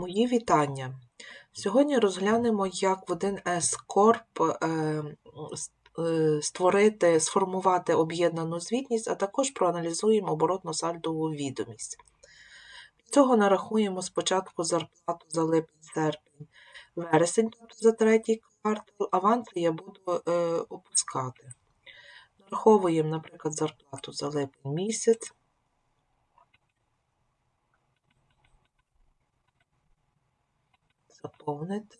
Мої вітання. Сьогодні розглянемо, як в 1С Corp е, е, створити, сформувати об'єднану звітність, а також проаналізуємо оборотно-сальдову відомість. Для цього нарахуємо спочатку зарплату за липень, серпень, вересень, тобто за третій квартал, аванси я буду е, опускати. Нараховуємо, наприклад, зарплату за липень місяць. Заповнити.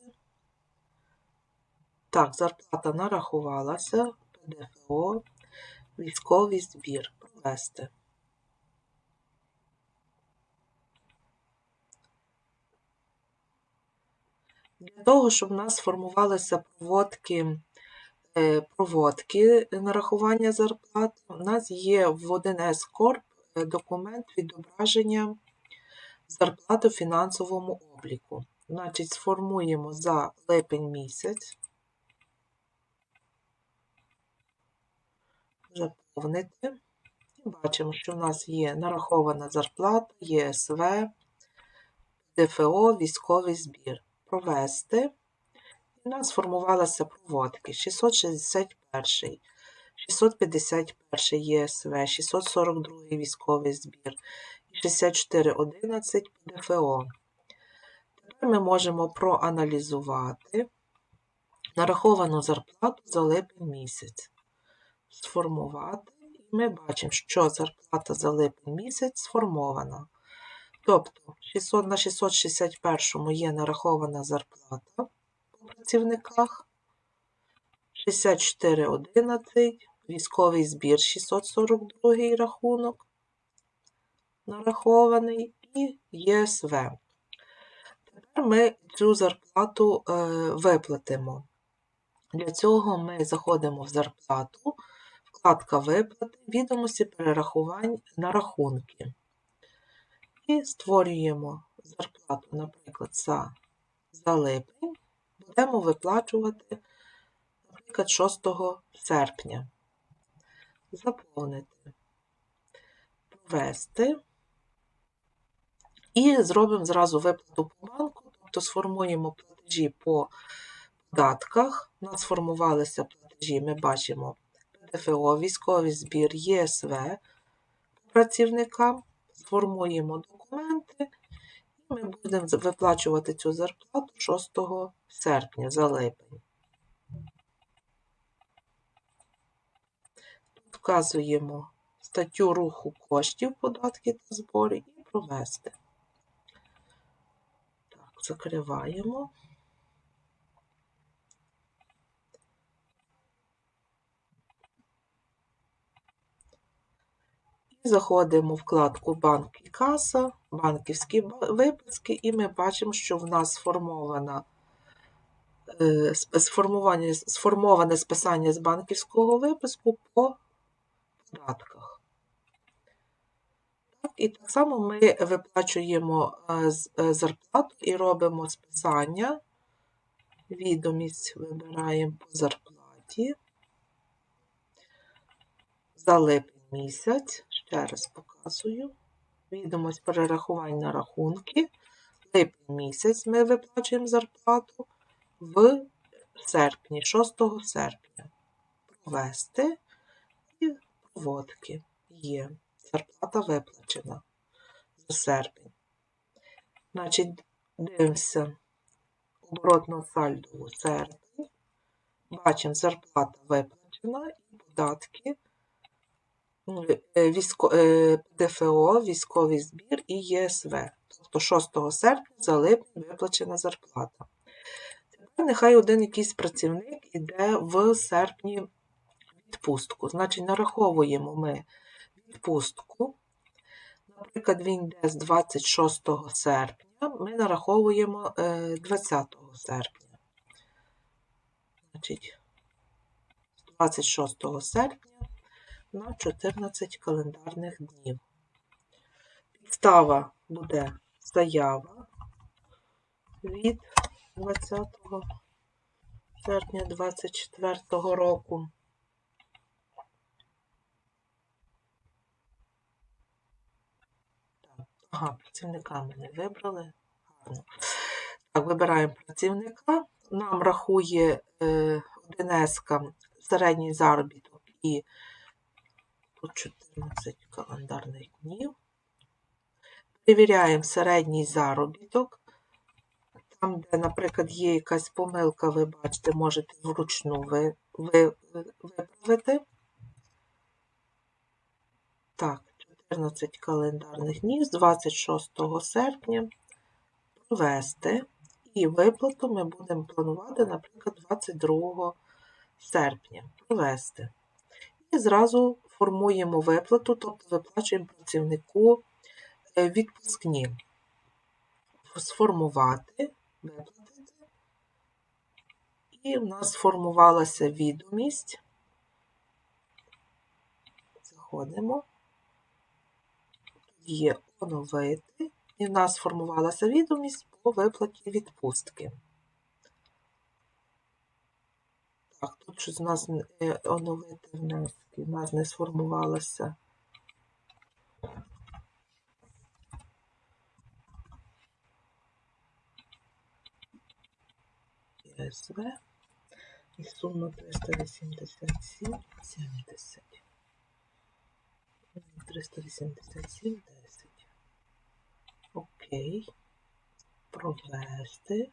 Так, зарплата нарахувалася, ПДФО, військовий збір. Провести. Для того, щоб у нас сформувалися проводки, е, проводки нарахування зарплат, у нас є в 1С Corp е, документ відображення зарплати в фінансовому обліку. Значить, сформуємо за липень місяць. Заповнити. І бачимо, що в нас є нарахована зарплата, ЄСВ, ДФО, військовий збір. Провести. І у нас сформувалися проводки 661, 651 ЄСВ, 642 військовий збір і 6411 ПДФО. Ми можемо проаналізувати нараховану зарплату за липень місяць. Сформувати. І ми бачимо, що зарплата за липень місяць сформована. Тобто 600 на 661 є нарахована зарплата по працівниках, 64,11, військовий збір 642 рахунок нарахований і ЄСВ. Ми цю зарплату е, виплатимо. Для цього ми заходимо в зарплату, вкладка виплати, відомості перерахувань на рахунки. І створюємо зарплату, наприклад, за, за липень. Будемо виплачувати, наприклад, 6 серпня. Заповнити, провести. І зробимо зразу виплату по банку, тобто сформуємо платежі по податках. У нас сформувалися платежі, ми бачимо ПДФО, військовий збір, ЄСВ працівникам. Сформуємо документи, і ми будемо виплачувати цю зарплату 6 серпня за липень. Вказуємо статтю руху коштів, податки та збори і провести. Закриваємо. І заходимо в вкладку Банк і каса, банківські виписки, і ми бачимо, що в нас сформована, е, сформоване списання з банківського виписку по податках. І так само ми виплачуємо е, е, зарплату і робимо списання. Відомість вибираємо по зарплаті. За липень місяць, ще раз показую. Відомість перерахувань на рахунки. Липень місяць ми виплачуємо зарплату в серпні, 6 серпня. Провести і проводки є. Зарплата виплачена за серпень. Значить, дивимося оборотну сальдову серпень. Бачимо, зарплата виплачена і податки. Ну, е, військо, е, ПДФО, військовий збір і ЄСВ. Тобто 6 серпня за липень виплачена зарплата. Тепер нехай один якийсь працівник іде в серпні відпустку. Значить, нараховуємо ми відпустку. Наприклад, він йде з 26 серпня, ми нараховуємо е, 20 серпня. Значить, з 26 серпня на 14 календарних днів. Підстава буде заява від 20 серпня 2024 року. Так, ага, працівника ми не вибрали. Гарно. Так, вибираємо працівника. Нам рахує е, 1С середній заробіток і тут 14 календарних днів. Перевіряємо середній заробіток. Там, де, наприклад, є якась помилка, ви бачите, можете вручну ви, ви, виправити. Так, 14 календарних днів з 26 серпня провести. І виплату ми будемо планувати, наприклад, 22 серпня провести. І зразу формуємо виплату, тобто виплачуємо працівнику е, відпускні. Сформувати, виплатити. І в нас сформувалася відомість. Заходимо. Є оновити. І в нас сформувалася відомість по виплаті відпустки. Так, тут щось у нас е, оновити внески, у нас не сформувалося. ЄСВ і сума 387, 70. 387, 10. Окей. Провести.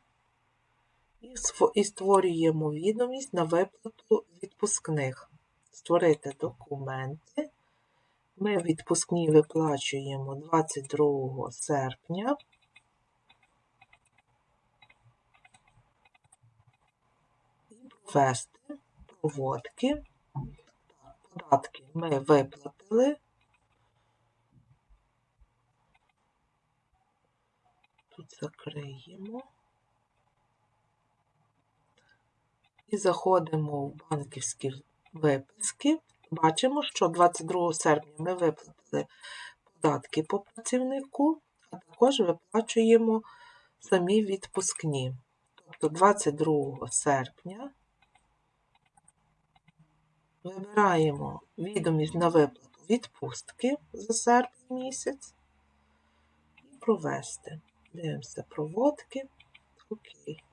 І створюємо відомість на виплату відпускних. Створити документи. Ми відпускні виплачуємо 22 серпня. І провести проводки. Податки ми виплатили. Тут закриємо. І заходимо в банківські виписки. Бачимо, що 22 серпня ми виплатили податки по працівнику, а також виплачуємо самі відпускні. Тобто 22 серпня вибираємо відомість на виплату відпустки за серпень місяць і провести. Дивимося проводки. Окей.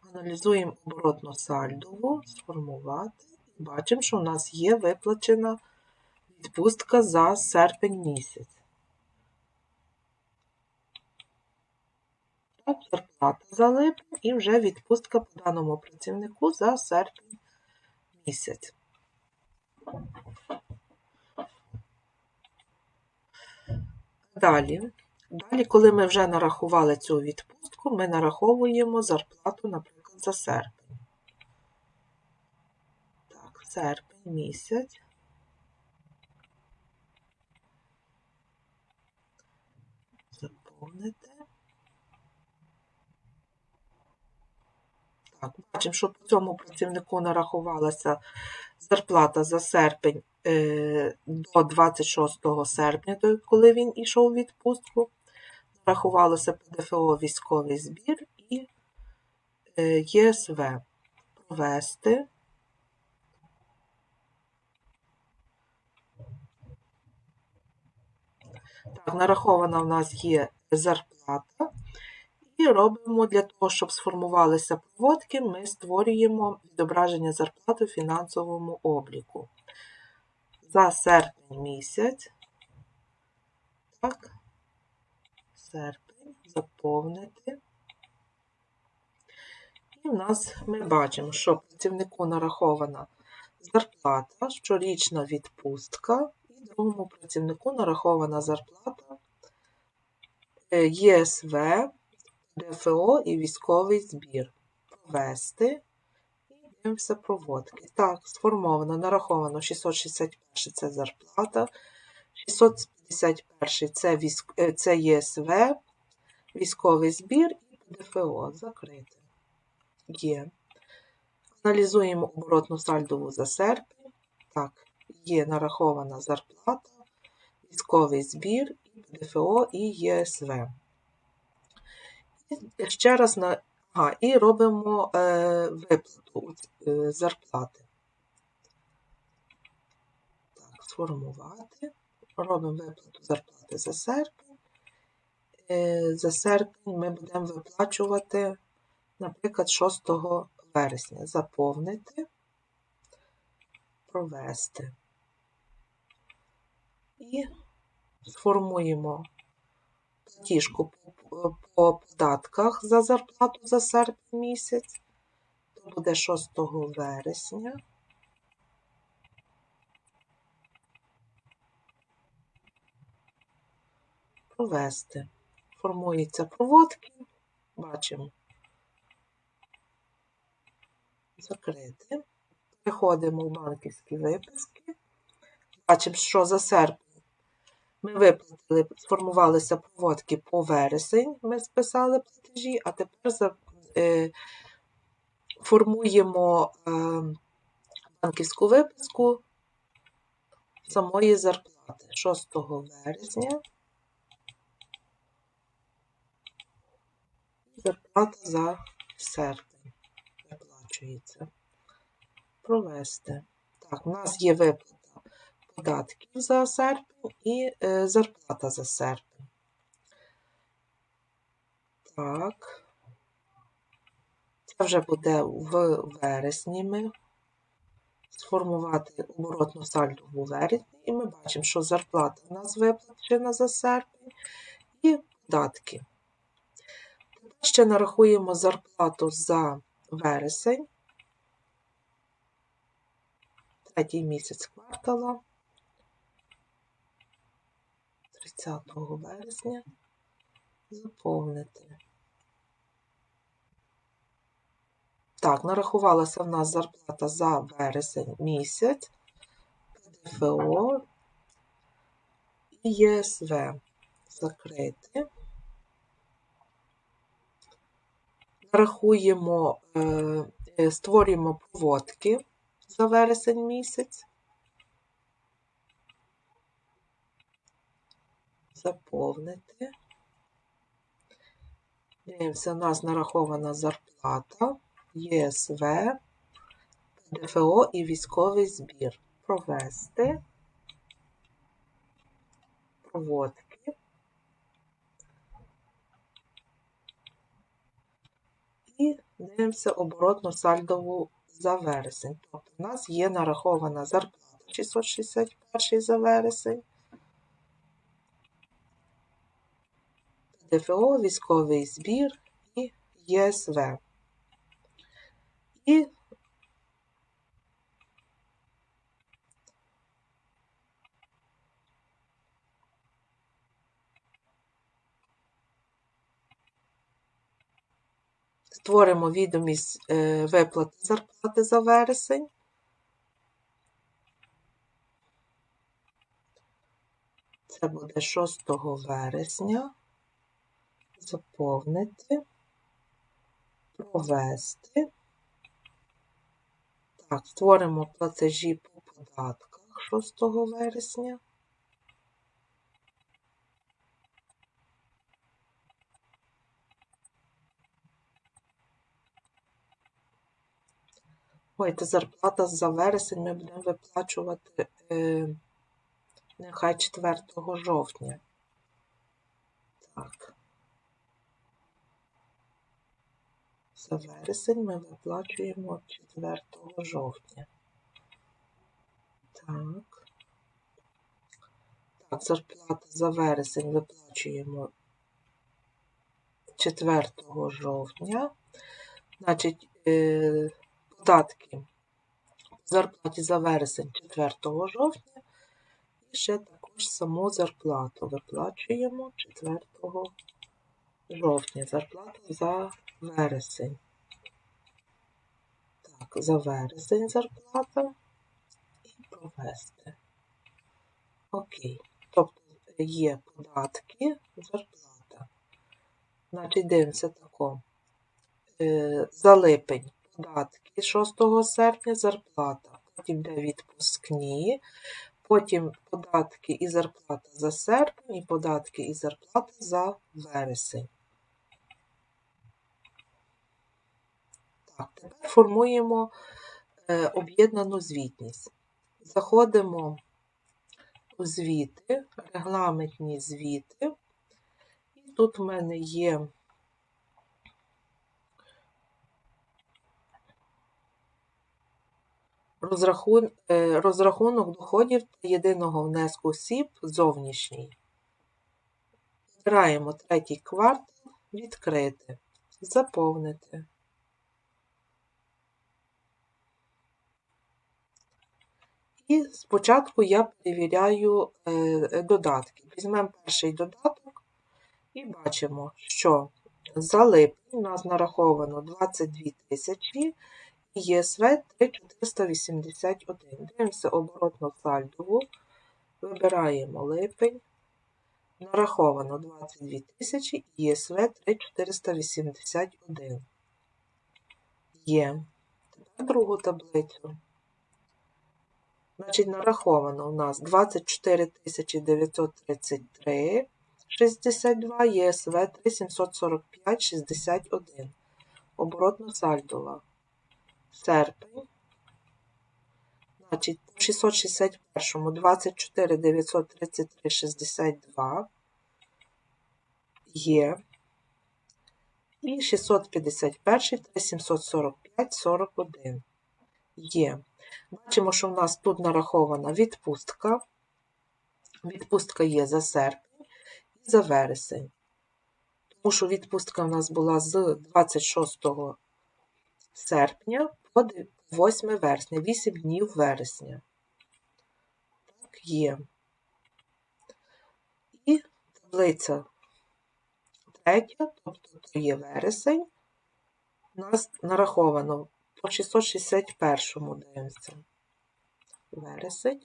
Аналізуємо оборотно сальдову, сформувати. І бачимо, що у нас є виплачена відпустка за серпень місяць. Так, зарплата за липень і вже відпустка по даному працівнику за серпень місяць. Далі. Далі, коли ми вже нарахували цю відпустку, ми нараховуємо зарплату, наприклад, за серпень. Так, серпень місяць. Заповнити. Так, бачимо, що по цьому працівнику нарахувалася зарплата за серпень е, до 26 серпня, коли він ішов у відпустку. Нарахувалося ПДФО військовий збір і е, ЄСВ. Провести. Так, нарахована в нас є зарплата. І робимо для того, щоб сформувалися проводки, ми створюємо відображення зарплати в фінансовому обліку. За серпень місяць. Так, серпень, заповнити. І в нас ми бачимо, що працівнику нарахована зарплата, щорічна відпустка, і другому працівнику нарахована зарплата е, ЄСВ, ДФО і військовий збір. Провести. І дивимося проводки. Так, сформовано, нараховано 661 це зарплата, 651 це, військ... е, це ЄСВ, військовий збір і ДФО. Закрити. Є. Аналізуємо оборотну сальдову за серпень. Так, є нарахована зарплата, військовий збір, і ДФО і ЄСВ. І ще раз на ага, і робимо е, виплату е, зарплати. Так, сформувати. Робимо виплату зарплати за серпень. за серпень ми будемо виплачувати, наприклад, 6 вересня. Заповнити, провести. І сформуємо платіжку по, по податках за зарплату за серпень місяць. То буде 6 вересня. Провести. Формуються проводки. Бачимо. Закрити. Переходимо в банківські виписки. Бачимо, що за серпень ми виплатили, сформувалися проводки по вересень, ми списали платежі, а тепер за, е, формуємо е, банківську виписку самої зарплати 6 вересня. Зарплата за серпень виплачується. Провести. Так, у нас є виплата податків за серпень і е, зарплата за серпень. Так. Це вже буде в вересні ми сформувати оборотну сальдову вересні, і ми бачимо, що зарплата у нас виплачена за серпень і податки. Ще нарахуємо зарплату за вересень, третій місяць квартала. 30 вересня заповнити. Так, нарахувалася в нас зарплата за вересень місяць, ПДФО і ЄСВ. Закрити. Нарахуємо, е, створюємо проводки за вересень місяць. заповнити. Дивимося, у нас нарахована зарплата, ЄСВ, ПДФО і військовий збір. Провести, проводки. І дивимося оборотну сальдову за вересень. Тобто в нас є нарахована зарплата 661 за вересень. ДФО, військовий збір і ЄСВ. І створимо відомість е, виплати зарплати за вересень. Це буде 6 вересня заповнити, провести. Так, створимо платежі по податках 6 вересня. Ой, це зарплата за вересень ми будемо виплачувати е, нехай 4 жовтня. Так. За вересень ми виплачуємо 4 жовтня. Так. Так, зарплата за вересень виплачуємо 4 жовтня. Значить, е, податки зарплаті за вересень 4 жовтня. І ще також саму зарплату виплачуємо 4 жовтня. Зарплата за вересень. Так, за вересень зарплата і провести. Окей. Тобто є податки, зарплата. Значить, дивимося тако. Е, за липень податки 6 серпня зарплата. Потім йде відпускні, потім податки і зарплата за серпень, і податки і зарплата за вересень. Так, тепер формуємо е, об'єднану звітність. Заходимо у звіти, регламентні звіти, і тут в мене є розрахун... е, розрахунок доходів та єдиного внеску осіб зовнішній. Вибираємо третій квартал, відкрити, заповнити. І спочатку я перевіряю е, додатки. Візьмемо перший додаток і бачимо, що за липень у нас нараховано 22 тисячі ЄСВ 3481. Дивимося оборотну сальдову, вибираємо липень, нараховано 22 тисячі ЄСВ 3481. Є. Тепер другу таблицю. Значить, нараховано у нас 24 933, 62, ЄСВ 3745, 61. Оборотно сальдова. Серпень. Значить, по 661 24 933, 62. Є. І 651 3745, 41. Є. Бачимо, що в нас тут нарахована відпустка. Відпустка є за серпень і за вересень. Тому що відпустка в нас була з 26 серпня по 8 вересня, 8 днів вересня. Так, є. І таблиця третя, тобто то є вересень, у нас нараховано по 661 дивимося. Вересень.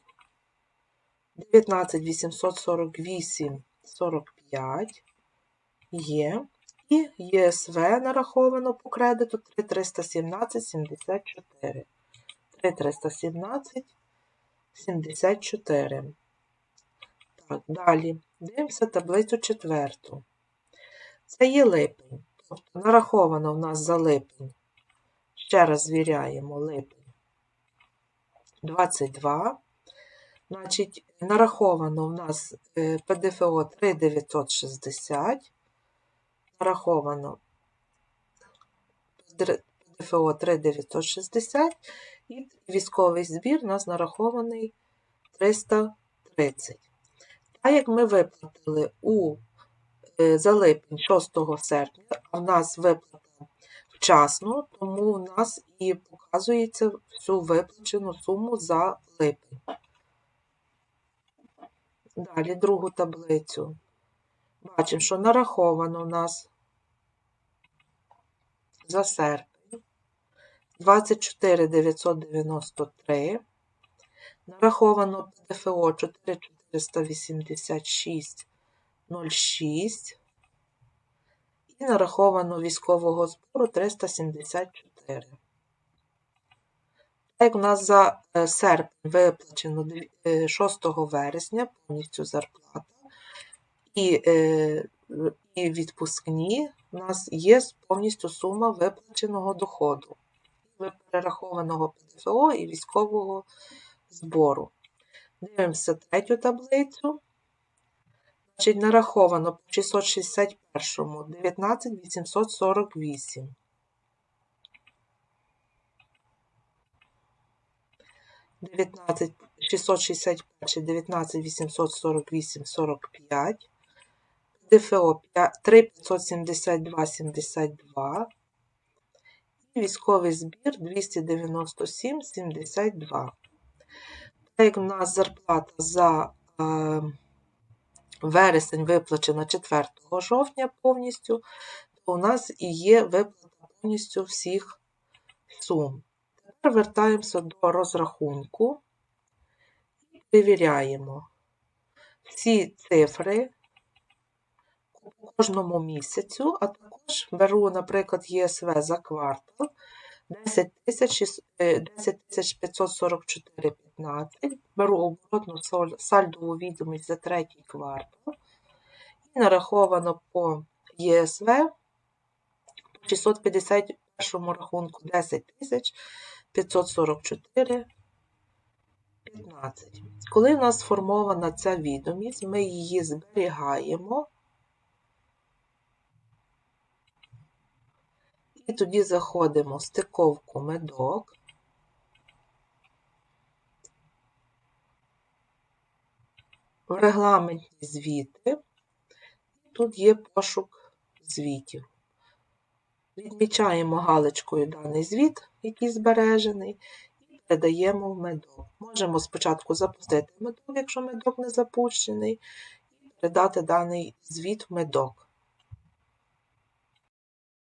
19 848 45 є. І ЄСВ нараховано по кредиту 3317 74. 3317 74. Так, далі. Дивимося таблицю четверту. Це є липень. Тобто нараховано в нас за липень Ще раз звіряємо липень 22. Значить, нараховано в нас е, ПДФО 3960. Нараховано ПДФО 3960 і військовий збір у нас нарахований 330. Так як ми виплатили у е, за липень 6 серпня, а в нас виплата вчасно, тому в нас і показується всю виплачену суму за липень. Далі другу таблицю. Бачимо, що нараховано у нас за серпень 24 993. Нараховано ПДФО 4486,06 і нараховано військового збору 374. Так, у нас за е, серпень виплачено 6 е, вересня повністю зарплата, і е, і відпускні у нас є повністю сума виплаченого доходу, перерахованого ПДФО і військового збору. Дивимося третю таблицю. Значить, нараховано по 661 19 848. Дев'ятнадцять 661, 19 848, 45, ДФО 3 572, 72, і військовий збір 297, 72. Так як у нас зарплата за е, вересень виплачена 4 жовтня повністю, то у нас і є виплата повністю всіх сум. Тепер вертаємося до розрахунку і перевіряємо всі цифри кожному місяцю, а також беру, наприклад, ЄСВ за квартал 10 544,15. Беру оборотну сальдову відомість за третій квартал. І нараховано по ЄСВ по 651 рахунку 10 544. 15. Коли в нас сформована ця відомість, ми її зберігаємо І тоді заходимо в стиковку медок. В регламентні звіти. Тут є пошук звітів. Відмічаємо галочкою даний звіт, який збережений, і передаємо в медок. Можемо спочатку запустити медок, якщо медок не запущений, і передати даний звіт в медок.